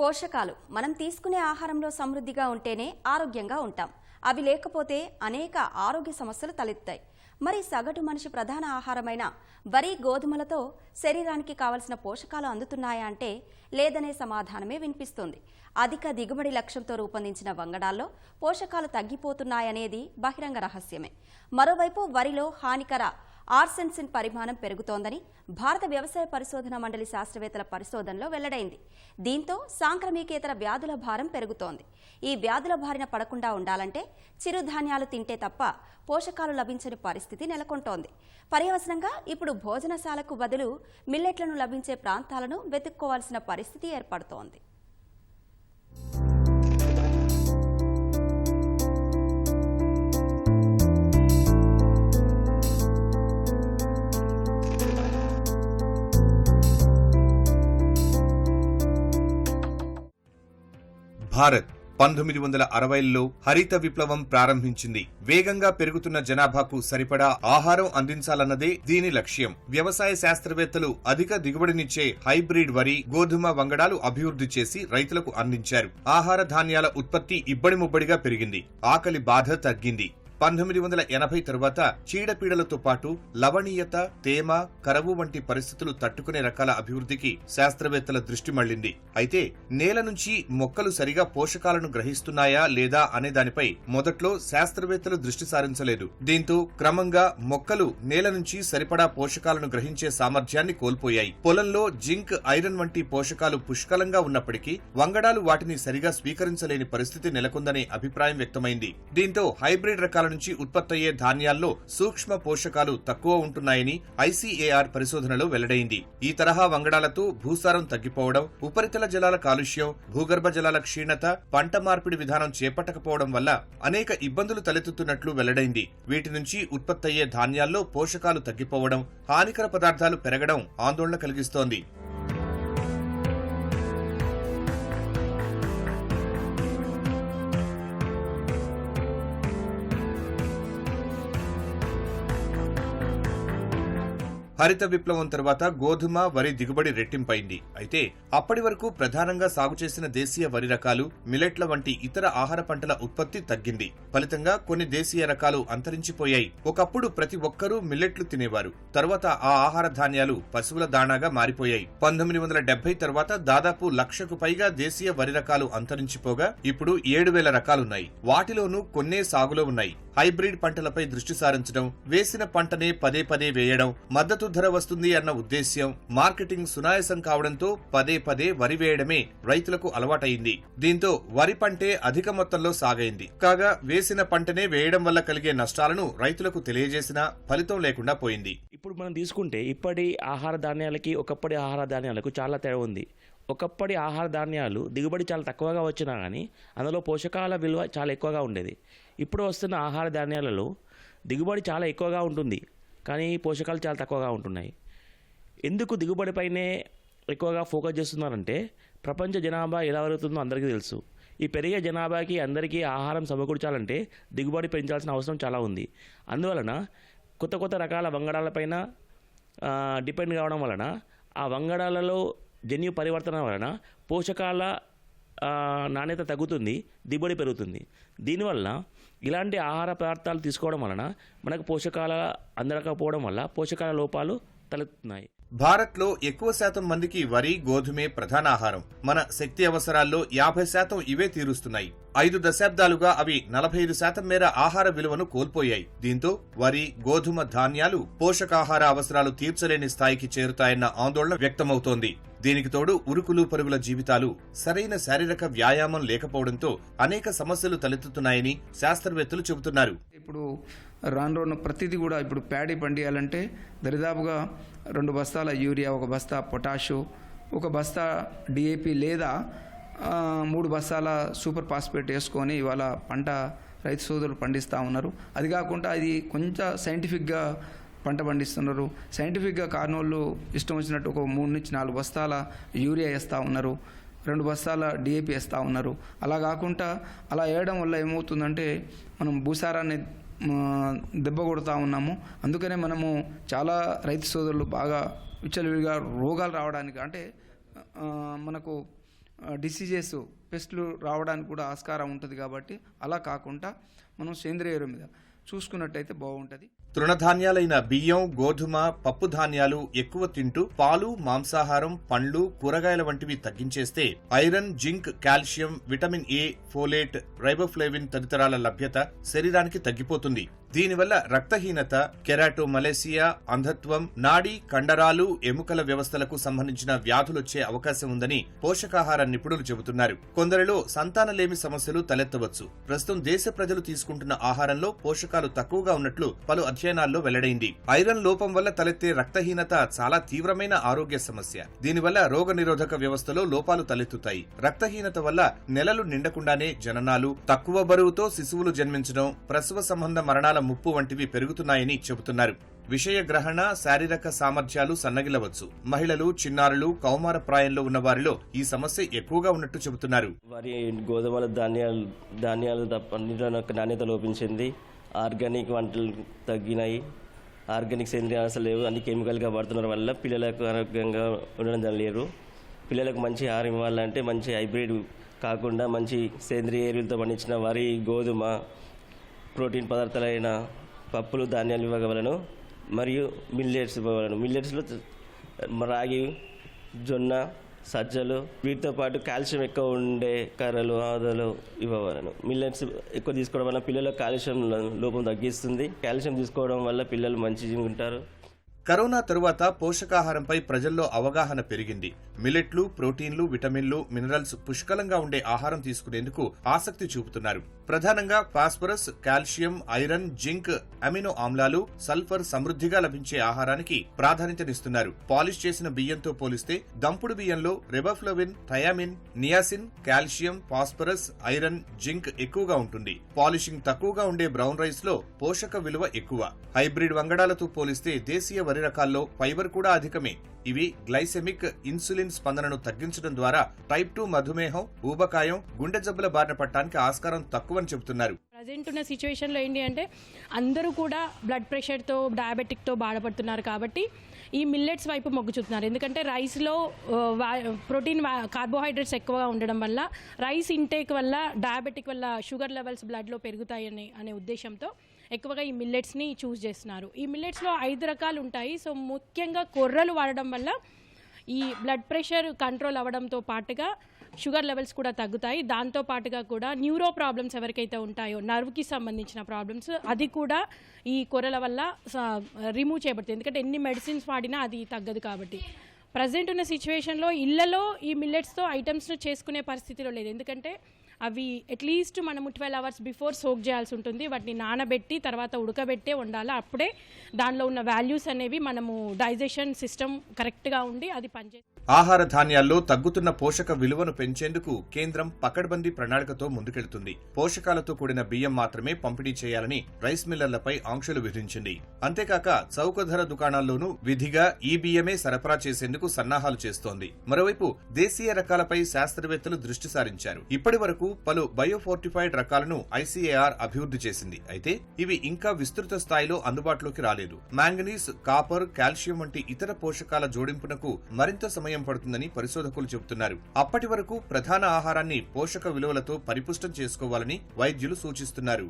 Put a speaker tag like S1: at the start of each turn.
S1: పోషకాలు. మనం తీసుకునే ఆహారంలో సమృద్ధిగా ఉంటేనే ఆరోగ్యంగా ఉంటాం. అవి లేకపోతే అనేక ఆరోగ్య సమస్యలు తలెత్తాయి. మరి సగటు మనిషి ప్రధాన ఆహారమైన వరి గోధుమలతో శరీరానికి కావలసిన పోషకాలు అందుతున్నాయా అంటే లేదనే సమాధానమే వినిపిస్తుంది. అధిక దిగుబడి లక్ష్యంతో రూపొందించిన వంగడాల్లో పోషకాలు తగ్గిపోతున్నాయనేది బహిరంగ రహస్యమే. మరోవైపు వరిలో హానికర ఆర్సెన్సిన్ పరిమాణం పెరుగుతోందని భారత వ్యవసాయ పరిశోధన మండలి శాస్త్రవేత్తల పరిశోధనలో వెల్లడైంది. దీంతో సాంక్రమికేతర వ్యాధుల భారం పెరుగుతోంది. ఈ వ్యాధుల బారిన పడకుండా ఉండాలంటే చిరుధాన్యాలు తింటే తప్ప పోషకాలు లభించని పరిస్థితి నెలకొంటోంది. పర్యవసనంగా ఇప్పుడు భోజనశాలకు బదులు మిల్లెట్లను లభించే ప్రాంతాలను వెతుక్కోవాల్సిన పరిస్థితి ఏర్పడుతోంది.
S2: భారత్ పంతొమ్మిది వందల అరవైలో హరిత విప్లవం ప్రారంభించింది. వేగంగా పెరుగుతున్న జనాభాకు సరిపడా ఆహారం అందించాలన్నదే దీని లక్ష్యం. వ్యవసాయ శాస్త్రవేత్తలు అధిక దిగుబడినిచ్చే హైబ్రిడ్ వరి గోధుమ వంగడాలు అభివృద్ధి చేసి రైతులకు అందించారు. ఆహార ధాన్యాల ఉత్పత్తి ఇబ్బడి ముబ్బడిగా పెరిగింది. ఆకలి బాధ తగ్గింది. పంతొమ్మిది వందల ఎనభై తరువాత చీడపీడలతో పాటు లవణీయత తేమ కరవు వంటి పరిస్థితులు తట్టుకునే రకాల అభివృద్ధికి శాస్త్రవేత్తల దృష్టి మళ్ళింది అయితే నేల నుంచి మొక్కలు సరిగా పోషకాలను గ్రహిస్తున్నాయా లేదా అనే దానిపై మొదట్లో శాస్త్రవేత్తలు దృష్టి సారించలేదు. దీంతో క్రమంగా మొక్కలు నేల నుంచి సరిపడా పోషకాలను గ్రహించే సామర్థ్యాన్ని కోల్పోయాయి. పొలంలో జింక్ ఐరన్ వంటి పోషకాలు పుష్కలంగా ఉన్నప్పటికీ వంగడాలు వాటిని సరిగా స్వీకరించలేని పరిస్థితి నెలకొందనే అభిప్రాయం వ్యక్తమైంది. దీంతో హైబ్రిడ్ రకాల నుంచి ఉత్పత్తయ్యే ధాన్యాల్లో సూక్ష్మ పోషకాలు తక్కువ ఉంటున్నాయని ఐసీఏఆర్ పరిశోధనలో వెల్లడైంది. ఈ తరహా వంగడాలతో భూసారం తగ్గిపోవడం ఉపరితల జలాల కాలుష్యం భూగర్భ జలాల క్షీణత పంట మార్పిడి విధానం చేపట్టకపోవడం వల్ల అనేక ఇబ్బందులు తలెత్తుతున్నట్లు వెల్లడైంది. వీటి నుంచి ఉత్పత్తయ్యే ధాన్యాల్లో పోషకాలు తగ్గిపోవడం హానికర పదార్థాలు పెరగడం ఆందోళన కలిగిస్తోంది. హరిత విప్లవం తర్వాత గోధుమ వరి దిగుబడి రెట్టింపైంది. అయితే అప్పటి వరకు ప్రధానంగా సాగు చేసిన దేశీయ వరి రకాలు మిలెట్ల వంటి ఇతర ఆహార పంటల ఉత్పత్తి తగ్గింది. ఫలితంగా కొన్ని దేశీయ రకాలు అంతరించిపోయాయి. ఒకప్పుడు ప్రతి ఒక్కరూ మిల్లెట్లు తినేవారు. తర్వాత ఆ ఆహార ధాన్యాలు పశువుల దాణాగా మారిపోయాయి. పంతొమ్మిది వందల డెబ్బై తర్వాత దాదాపు లక్షకు పైగా దేశీయ వరి రకాలు అంతరించిపోగా ఇప్పుడు ఏడు వేల రకాలున్నాయి. వాటిలోనూ కొన్నే సాగులో ఉన్నాయి. హైబ్రిడ్ పంటలపై దృష్టి సారించడం వేసిన పంటనే పదే పదే వేయడం మద్దతు ధర వస్తుంది అన్న ఉద్దేశ్యం మార్కెటింగ్ సునాయసం కావడంతో పదే పదే వరి వేయడమే రైతులకు అలవాటైంది దీంతో వరి పంటే అధిక మొత్తంలో సాగైంది. కాగా వేసిన పంటనే వేయడం వల్ల కలిగే నష్టాలను రైతులకు తెలియజేసినా ఫలితం లేకుండా పోయింది.
S3: ఇప్పుడు మనం తీసుకుంటే ఇప్పటి ఆహార ధాన్యాలకి ఒకప్పటి ఆహార ధాన్యాలకు చాలా తేడా ఉంది. ఒకప్పటి ఆహార ధాన్యాలు దిగుబడి చాలా తక్కువగా వచ్చినా కానీ అందులో పోషకాల విలువ చాలా ఎక్కువగా ఉండేది. ఇప్పుడు వస్తున్న ఆహార ధాన్యాలలో దిగుబడి చాలా ఎక్కువగా ఉంటుంది కానీ పోషకాలు చాలా తక్కువగా ఉంటున్నాయి. ఎందుకు దిగుబడిపైనే ఎక్కువగా ఫోకస్ చేస్తున్నారంటే ప్రపంచ జనాభా ఎలా పెరుగుతుందో అందరికీ తెలుసు. ఈ పెరిగే జనాభాకి అందరికీ ఆహారం సమకూర్చాలంటే దిగుబడి పెంచాల్సిన అవసరం చాలా ఉంది. అందువలన కొత్త కొత్త రకాల వంగడాలపైన డిపెండ్ కావడం వలన ఆ వంగడాలలో జన్యు పరివర్తన వలన పోషకాల నాణ్యత తగ్గుతుంది దిగుబడి పెరుగుతుంది. దీనివల్ల ఇలాంటి ఆహార పదార్థాలు తీసుకోవడం వలన మనకు పోషకాల అందకపోవడం వల్ల పోషకాల లోపాలు తలెత్తున్నాయి
S2: భారత్లో ఎక్కువ శాతం మందికి వరి గోధుమే ప్రధాన ఆహారం. మన శక్తి అవసరాల్లో యాభై శాతం ఇవే తీరుస్తున్నాయి. ఐదు దశాబ్దాలుగా అవి నలభై ఐదు శాతం మేర ఆహార విలువను కోల్పోయాయి. దీంతో వరి గోధుమ ధాన్యాలు పోషకాహార అవసరాలు తీర్చలేని స్థాయికి చేరుతాయన్న ఆందోళన వ్యక్తమవుతోంది. దీనికి తోడు ఉరుకులు పరుగుల జీవితాలు సరైన శారీరక వ్యాయామం లేకపోవడంతో అనేక సమస్యలు తలెత్తుతున్నాయని శాస్త్రవేత్తలు చెబుతున్నారు.
S4: ఇప్పుడు రాను రాను ప్రతిదీ కూడా ఇప్పుడు ప్యాడీ పండియాలంటే దరిదాపుగా రెండు బస్తాల యూరియా ఒక బస్తా పొటాషు ఒక బస్తా డిఏపి లేదా మూడు బస్తాల సూపర్ ఫాస్ఫేట్ వేసుకొని ఇవాళ పంట రైతు సోదరులు పండిస్తూ ఉన్నారు. అది కాకుండా ఇది కొంచెం సైంటిఫిక్గా పంట పండిస్తున్నారు. సైంటిఫిక్గా కార్నోళ్ళు ఇష్టం వచ్చినట్టు ఒక మూడు నుంచి నాలుగు బస్తాల యూరియా వేస్తూ ఉన్నారు. రెండు బస్తాల డిఏపి వేస్తూ ఉన్నారు. అలా కాకుండా అలా వేయడం వల్ల ఏమవుతుందంటే మనం భూసారాన్ని దెబ్బ కొడుతూ ఉన్నాము. అందుకనే మనము చాలా రైతు సోదరులు బాగా విచ్చలవిడిగా రోగాలు రావడానికి అంటే మనకు డిసీజెస్ పెస్ట్లు రావడానికి కూడా ఆస్కారం ఉంటుంది కాబట్టి అలా కాకుండా మనం సేంద్రియ ఎరువు మీద. చూసుకున్నట్టయితే బాగుంటుంది.
S2: తృణధాన్యాలైన బియ్యం గోధుమ పప్పు ధాన్యాలు ఎక్కువ తింటూ పాలు మాంసాహారం పండ్లు కూరగాయల వంటివి తగ్గించేస్తే iron zinc calcium vitamin A folate riboflavin తదితరాల లభ్యత శరీరానికి తగ్గిపోతుంది. దీనివల్ల రక్తహీనత కెరాటో మలేసియా అంధత్వం నాడీ కండరాలు ఎముకల వ్యవస్థలకు సంబంధించిన వ్యాధులొచ్చే అవకాశం ఉందని పోషకాహార నిపుణులు చెబుతున్నారు. కొందరిలో సంతానలేమి సమస్యలు తలెత్తవచ్చు. ప్రస్తుతం దేశ ప్రజలు తీసుకుంటున్న ఆహారంలో పోషకాలు తక్కువగా ఉన్నట్లు పలు అధ్యయనాల్లో వెల్లడైంది. ఐరన్ లోపం వల్ల తలెత్తే రక్తహీనత చాలా తీవ్రమైన ఆరోగ్య సమస్య. దీనివల్ల రోగనిరోధక వ్యవస్థలో లోపాలు తలెత్తుతాయి. రక్తహీనత వల్ల నెలలు నిండకుండానే జననాలు తక్కువ బరువుతో శిశువులు జన్మించడం ప్రసవ సంబంధ మరణాల ముప్పు వంటివి పెరుగుతున్నాయని చెబుతున్నారు. విషయ గ్రహణ శారీరక సామర్థ్యాలు సన్నగిలవచ్చు. మహిళలు చిన్నారులు కౌమార ప్రాయంలో ఉన్న వారిలో ఈ సమస్య ఎక్కువగా ఉన్నట్టు చెబుతున్నారు.
S5: వరి గోధుమల ధాన్యాలు ధాన్యాలు తప్ప నాణ్యత లోపించింది. ఆర్గానిక్ వంటలు తగ్గినాయి. ఆర్గానిక్ సేంద్రియ అసలు లేవు. అన్ని కెమికల్గా వాడుతున్నారు వల్ల పిల్లలకు ఆరోగ్యంగా ఉండడం లేరు పిల్లలకు మంచి ఆహారం ఇవ్వాలంటే మంచి హైబ్రిడ్ కాకుండా మంచి సేంద్రియ ఎరువులతో పండించిన వరి గోధుమ ప్రోటీన్ పదార్థాలైన పప్పులు ధాన్యాలు ఇవ్వగలను మరియు మిల్లెట్స్ ఇవ్వగలను. మిల్లెట్స్లో రాగి జొన్న సజ్జలు వీటితో పాటు కాల్షియం ఎక్కువ ఉండే కర్రలు ఆదలు ఇవ్వవలను. మిల్లెట్స్ ఎక్కువ తీసుకోవడం వల్ల పిల్లల కాల్షియం లోపం తగ్గిస్తుంది. కాల్షియం తీసుకోవడం వల్ల పిల్లలు మంచిగా ఉంటారు.
S2: కరోనా తరువాత పోషకాహారంపై ప్రజల్లో అవగాహన పెరిగింది. మిలెట్లు ప్రోటీన్లు విటమిన్లు మినరల్స్ పుష్కలంగా ఉండే ఆహారం తీసుకునేందుకు ఆసక్తి చూపుతున్నారు. ప్రధానంగా phosphorus calcium iron zinc amino ఆమ్లాలు సల్ఫర్ సమృద్ధిగా లభించే ఆహారానికి ప్రాధాన్యతనిస్తున్నారు. పాలిష్ చేసిన బియ్యంతో పోలిస్తే దంపుడు బియ్యంలో riboflavin thiamine niacin calcium phosphorus iron zinc ఎక్కువగా ఉంటుంది. పాలిషింగ్ తక్కువగా ఉండే బ్రౌన్ రైస్లో పోషక విలువ ఎక్కువ. హైబ్రిడ్ వంగడాలతో పోలిస్తే దేశీయ వరి రకాల్లో ఫైబర్ కూడా అధికమే. ఇవి గ్లైసెమిక్ ఇన్సులిన్ స్పందనను తగ్గించడం ద్వారా టైప్ టూ మధుమేహం ఊబకాయం గుండె జబ్బుల బారిన పట్టడానికి ఆస్కారం తక్కువని చెబుతున్నారు.
S6: ప్రజెంట్ ఉన్న సిచ్యువేషన్లో ఏంటి అంటే అందరూ కూడా బ్లడ్ ప్రెషర్తో డయాబెటిక్తో బాధపడుతున్నారు కాబట్టి ఈ మిల్లెట్స్ వైపు మొగ్గు చూపుతున్నారు. ఎందుకంటే రైస్లో ప్రోటీన్ కార్బోహైడ్రేట్స్ ఎక్కువగా ఉండడం వల్ల రైస్ ఇంటేక్ వల్ల డయాబెటిక్ వల్ల షుగర్ లెవెల్స్ బ్లడ్లో పెరుగుతాయని అనే ఉద్దేశంతో ఎక్కువగా ఈ మిల్లెట్స్ని చూస్ చేస్తున్నారు. ఈ మిల్లెట్స్లో ఐదు రకాలు ఉంటాయి. సో ముఖ్యంగా కొర్రలు వాడడం వల్ల ఈ బ్లడ్ ప్రెషర్ కంట్రోల్ అవ్వడంతో పాటుగా షుగర్ లెవెల్స్ కూడా తగ్గుతాయి. దాంతో పాటుగా కూడా న్యూరో ప్రాబ్లమ్స్ ఎవరికైతే ఉంటాయో నర్వ్కి సంబంధించిన ప్రాబ్లమ్స్ అది కూడా ఈ కొర్రల వల్ల రిమూవ్ చేయబడుతుంది. ఎందుకంటే ఎన్ని మెడిసిన్స్ వాడినా అది తగ్గదు కాబట్టి. ప్రజెంట్ ఉన్న సిచ్యువేషన్లో ఇళ్ళలో ఈ మిల్లెట్స్తో ఐటమ్స్ను చేసుకునే పరిస్థితిలో లేదు. ఎందుకంటే అవి అట్లీస్ట్ మనము ట్వెల్వ్ అవర్స్ బిఫోర్ సోక్ చేయాల్సి ఉంటుంది. వాటిని నానబెట్టి తర్వాత ఉడకబెట్టే ఉండాలి అప్పుడే దానిలో ఉన్న వాల్యూస్ అనేవి మనము డైజెషన్ సిస్టమ్ కరెక్ట్గా ఉండి అది పనిచే
S2: ఆహార ధాన్యాల్లో తగ్గుతున్న పోషక విలువను పెంచేందుకు కేంద్రం పకడ్బందీ ప్రణాళికతో ముందుకెళ్తుంది. పోషకాలతో కూడిన బియ్యం మాత్రమే పంపిణీ చేయాలని రైస్ మిల్లర్లపై ఆంక్షలు విధించింది. అంతేకాక చౌక ధర దుకాణాల్లోనూ విధిగా ఈ బియ్యమే సరఫరా చేసేందుకు సన్నాహాలు చేస్తోంది. మరోవైపు దేశీయ రకాలపై శాస్త్రవేత్తలు దృష్టి సారించారు. ఇప్పటి వరకు పలు బయోఫోర్టిఫైడ్ రకాలను ఐసీఏఆర్ అభివృద్ధి చేసింది. అయితే ఇవి ఇంకా విస్తృత స్థాయిలో అందుబాటులోకి రాలేదు. మాంగనీస్ కాపర్ కాల్షియం వంటి ఇతర పోషకాల జోడింపునకు మరింత సమయం పడుతుందని పరిశోధకులు చెబుతున్నారు. అప్పటి వరకు ప్రధాన ఆహారాన్ని పోషక విలువలతో పరిపుష్టం చేసుకోవాలని వైద్యులు సూచిస్తున్నారు.